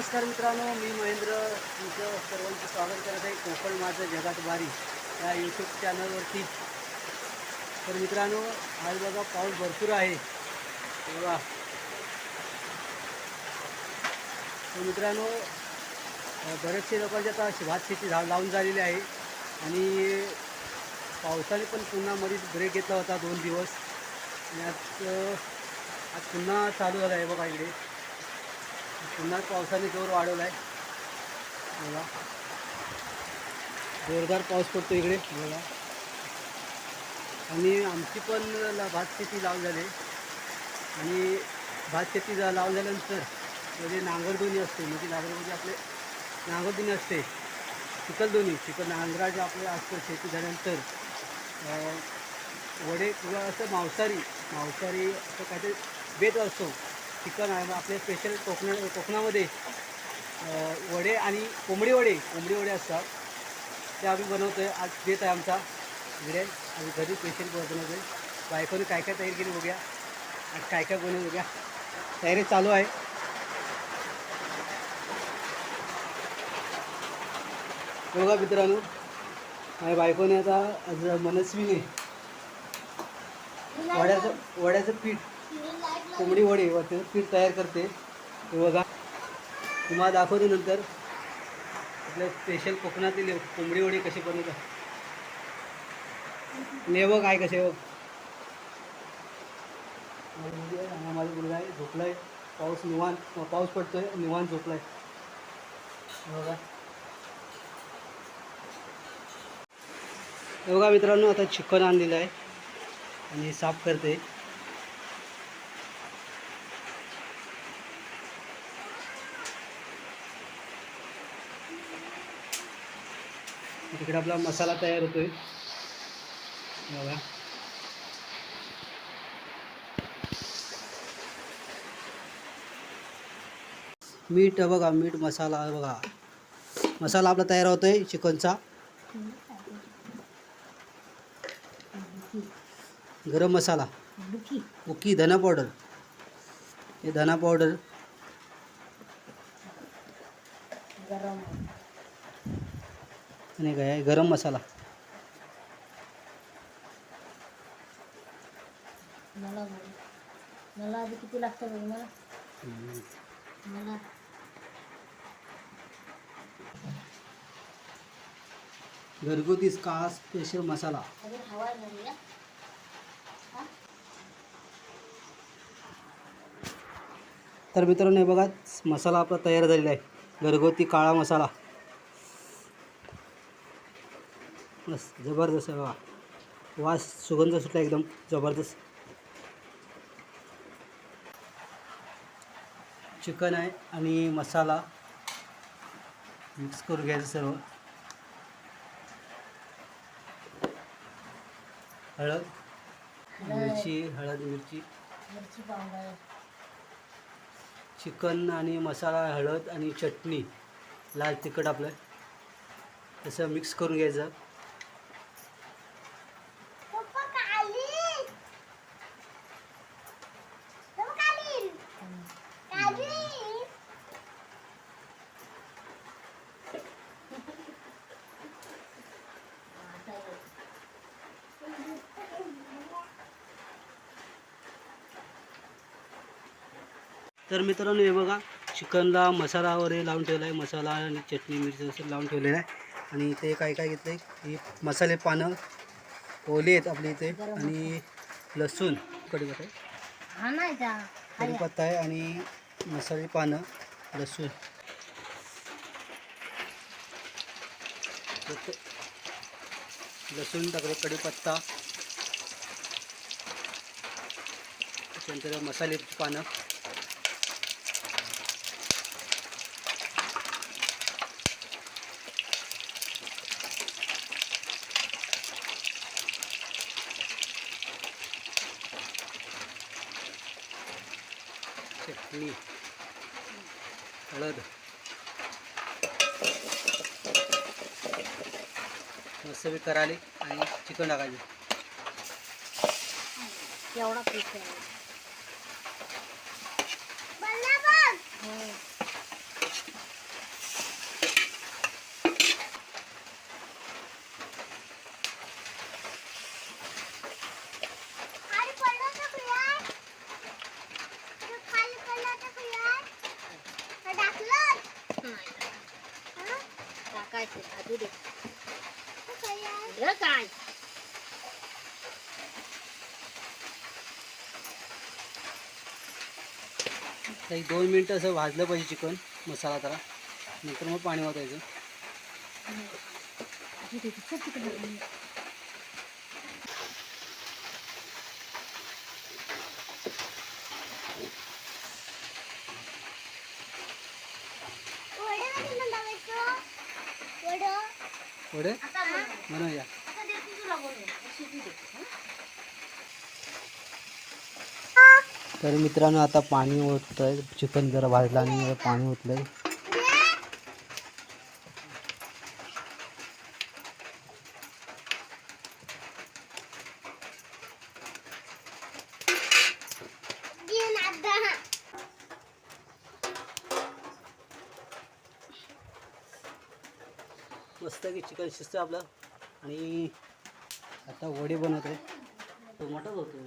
नमस्कार मित्रांनो मी महेंद्र. तुमचं सर्वांचं स्वागत करत आहे कोकण माझं जगात बारी या यूट्यूब चॅनलवरती तर मित्रांनो आज बघा पाऊस भरपूर आहे. बघा. तर मित्रांनो बरेचसे लोकांची आता भात शेती झा लावून झालेली आहे आणि पावसाने पण पुन्हा मध्येच ब्रेक घेतला होता दोन दिवस. आणि आज आज पुन्हा चालू झाला आहे बघा इकडे. पुन्हा पावसाने जोर वाढवला आहे बघा. जोरदार पाऊस पडतो इकडे. बघा. आणि आमची पण भात शेती लाव झाली. आणि भात शेती लाव झाल्यानंतर म्हणजे नांगरदोणी असते. म्हणजे नांगर म्हणजे आपले नांगरदोणी असते. चिखलदोणी चिखल नांगराचे आपले असतं शेती झाल्यानंतर वडे किंवा असं मांसाहारी मांसाहारी असं काहीतरी बेत असतो. चिकन आहे. मग आपले स्पेशल कोकणा कोकणामध्ये वडे आणि कोंबडी वडे कोंबडी वडे असतात. ते आम्ही बनवतो आहे आज देत आहे आमचा इकडे. आम्ही घरी स्पेशल बनवतो आहे बायकोने काय काय तयारी केली बघूया. आज काय काय बनवून बघूया. तयारी चालू आहे. बघा मित्रांनो माझ्या बायकोने आता मनस्वीने. वड्याचं वड्याचं पीठ कोंबडी वडे व त्याचं पीठ तयार करते. हे बघा. तुम्हाला दाखवते नंतर. आपल्या स्पेशल कोकणातील कोंबडी वडे कसे बनवतात. नेवक आहे कसे हो. बघ माझी आहे झोपला माझा मुलगा आहे पाऊस निवांत हो, पाऊस पडतोय निवांत झोपला आहे बघा. बघा मित्रांनो आता चिकन आणलेलं आहे. आणि साफ करते. तिकडे आपला मसाला तयार होतोय. बघा. मीठ बघा मीठ मसाला बघा. मसाला आपला तयार होतोय चिकनचा. गरम मसाला. बुकी धना पावडर हे धना पावडर आणि काय? गरम मसाला. मला मला आधी किती लागतं बघ मला? मला. घरगुती का स्पेशल मसाला? अरे हवा झाली ना तर मित्रांनो हे बघा मसाला आपला तयार झालेला आहे. घरगुती काळा मसाला. बस जबरदस्त आहे बघा. वास सुगंध सुटला एकदम जबरदस्त. चिकन आहे आणि मसाला. मिक्स करून घ्यायचं सर्व. हळद मिरची हळद मिरची. चिकन आणि मसाला हळद आणि चटणी. लाल तिखट आपलं. तसं मिक्स करून घ्यायचं. तर मित्रांनो हे बघा चिकनला मसाला वगैरे लावून ठेवला आहे. मसाला आणि चटणी मिरची असं लावून ठेवलेलं आहे. आणि इथे काय काय घेतलं आहे ही मसाले पानं ओले आहेत आपल्या इथे. आणि लसूण कढीपत्ता आहे. कढीपत्ता आहे आणि मसाले पानं लसूण. लसूण टाकले कढीपत्ता त्याच्यानंतर मसाले पानं. चटणी हळद. मस्त बी कराले आणि चिकन टाकायचं. एवढा पीठ आहे हो. टाकायचं भाजू दे. काय? एक दोन मिनटं असं भाजलं पाहिजे चिकन मसाला जरा. नंतर मग पाणी वाटायचं भाजू दे चल तिकडे पुढे? आता बोल. तर मित्रांनो आता पाणी ओतलंय चिकन जरा भाजलं आणि पाणी ओतलंय. मस्त की चिकन शिजतं आपलं. आणि आता वडे बनवतोय टोमॅटोच होतो.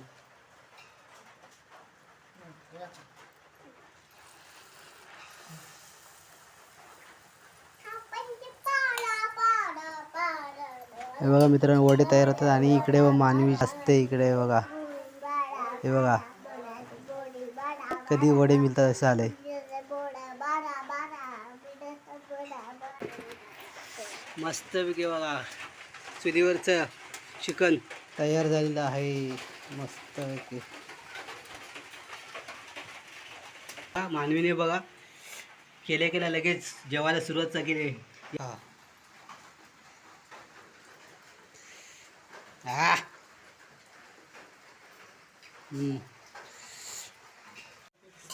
हे बघा मित्रांनो वडे तयार होतात आणि इकडे मानवी असते इकडे बघा. हे बघा. कधी वडे मिळतात असं आलंय मस्तपैकी बघा चुलीवरचं चिकन तयार झालेलं आहे मस्त पैकी. हा, मानवीने बघा केल्या केल्या लगेच जेवायला सुरुवात केली हा.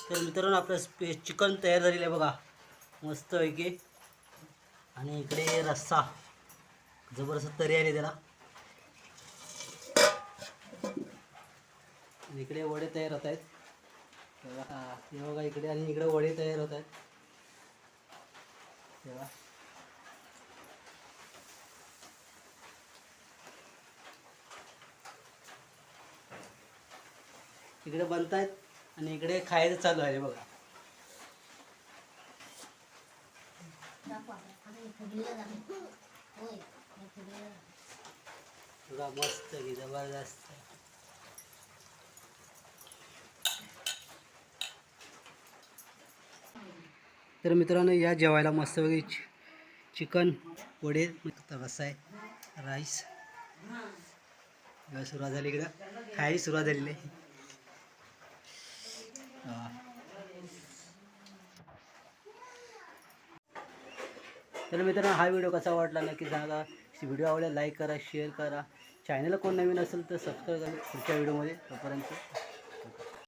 तर मित्रांनो आपलं स्पे चिकन तयार झालेलं आहे बघा मस्त पैकी. आणि इकडे रस्सा. जबरदस्त तरी आली त्याला. इकडे वडे तयार होत आहेत. हे बघा इकडे आणि इकडे वडे तयार होत आहेत. तेव्हा. इकडे बनतायत आणि इकडे खायचं चालू आहे बघा. तुला मस्त की जबरदस्त तर मित्रांनो या जेवायला मस्त चि चिकन वडे कसा आहे राईस. सुरुवात झाली इकडं. खायची सुरुवात झालेली आहे. तर मित्रांनो हा व्हिडिओ कसा वाटला नक्की सांगा. व्हिडिओ आवडला लाईक करा शेअर करा. चॅनलला कोण नवीन असेल तर सबस्क्राईब करा पुढच्या व्हिडिओमध्ये. तोपर्यंत